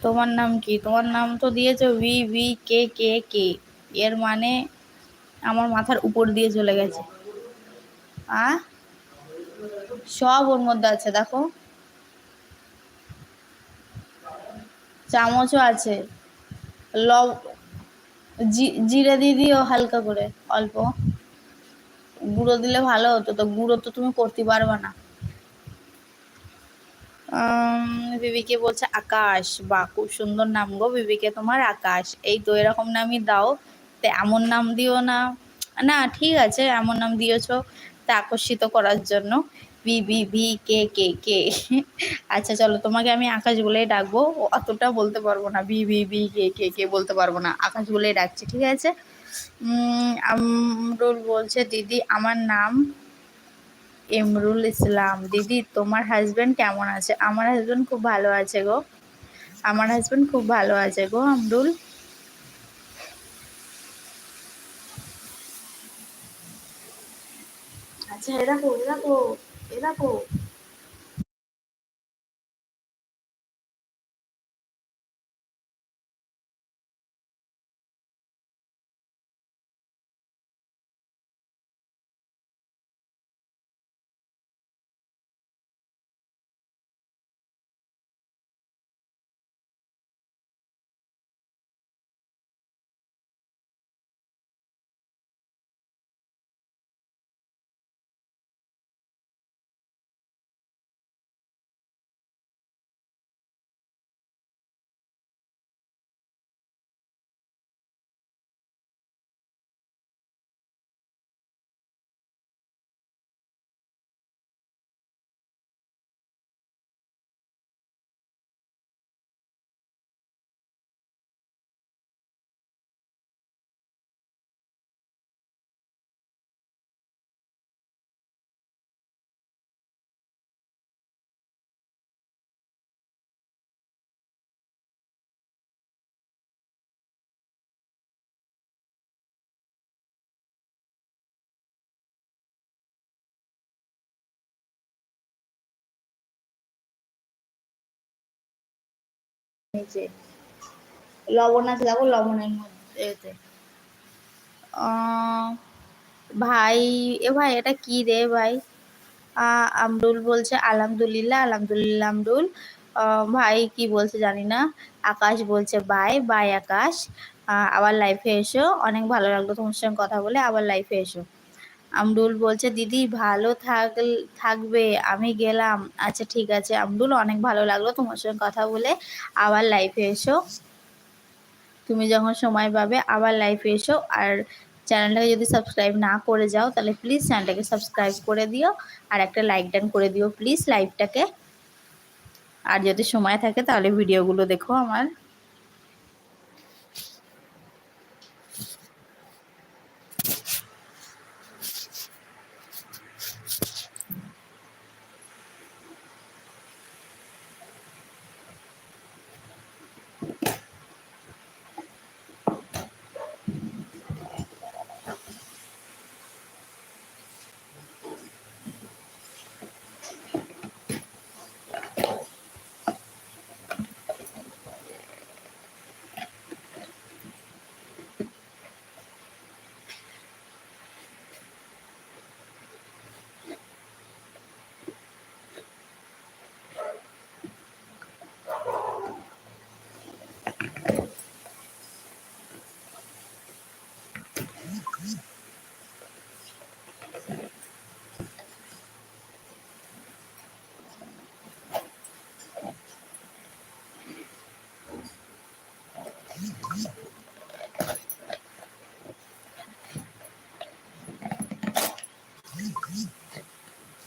তোমার নাম কি? তোমার নাম তো দিয়েছ ভি ভি কে কে কে এর মানে আমার মাথার উপর দিয়ে চলে গেছে। আ? সব ওর মধ্যে আছে, দেখো। চামচও আছে। লব জিরে দিয়ে দিও হালকা করে, অল্প। গুঁড়ো দিলে ভালো হতো, তো গুঁড়ো তো তুমি করতে পারবে না। বিবিকে বলছে, আকাশ, বা খুব সুন্দর নাম গো বিবিকে তোমার, আকাশ। এই তো এরকম নামই দাও। তো এমন নাম দিও না। না, ঠিক আছে, এমন নাম দিয়েছ তা আকর্ষিত করার জন্য। B B V, K K K. আচ্ছা চলো, তোমাকে আমি আকাশ বলেই ডাকবো। অতটা বলতে পারব না। B B B K K K বলতে পারব না। আকাশ বলেই ডাকছি, ঠিক আছে? আমরুল বলছে, দিদি, আমার নাম ইমরুল ইসলাম, দিদি তোমার হাজব্যান্ড কেমন আছে? আমার হাজব্যান্ড খুব ভালো আছে গো। আমার হাজব্যান্ড খুব ভালো আছে গো আমরুল আচ্ছা এরাকো এরকম এ নিচে লবণ আছে, দেখো লবণের মধ্যে ভাই, এ ভাই, এটা কি রে ভাই? আমরুল বলছে, আলহামদুলিল্লাহ আলহামদুলিল্লাহ আমরুল। ভাই, কি বলছে জানি না। আকাশ বলছে, বাই বাই আকাশ। আবার লাইফে এসো। অনেক ভালো লাগল তোমার সঙ্গে কথা বলে। আবার লাইফে এসো। আমরুল বলছে, দিদি, ভালো থাক, থাকবে, আমি গেলাম। আচ্ছা ঠিক আছে। আমরুল, অনেক ভালো লাগল তোমার সঙ্গে কথা বলে। আবার লাইফে এসো। তুমি যখন সময় পাবে, আবার লাইফে এসো। আর চ্যানেলটাকে যদি সাবস্ক্রাইব না করে যাও, তাহলে প্লিজ চ্যানেলটাকে সাবস্ক্রাইব করে দিও। আর একটা লাইক ডান করে দিও প্লিজ লাইভটাকে আর যদি সময় থাকে, তাহলে ভিডিওগুলো দেখো আমার।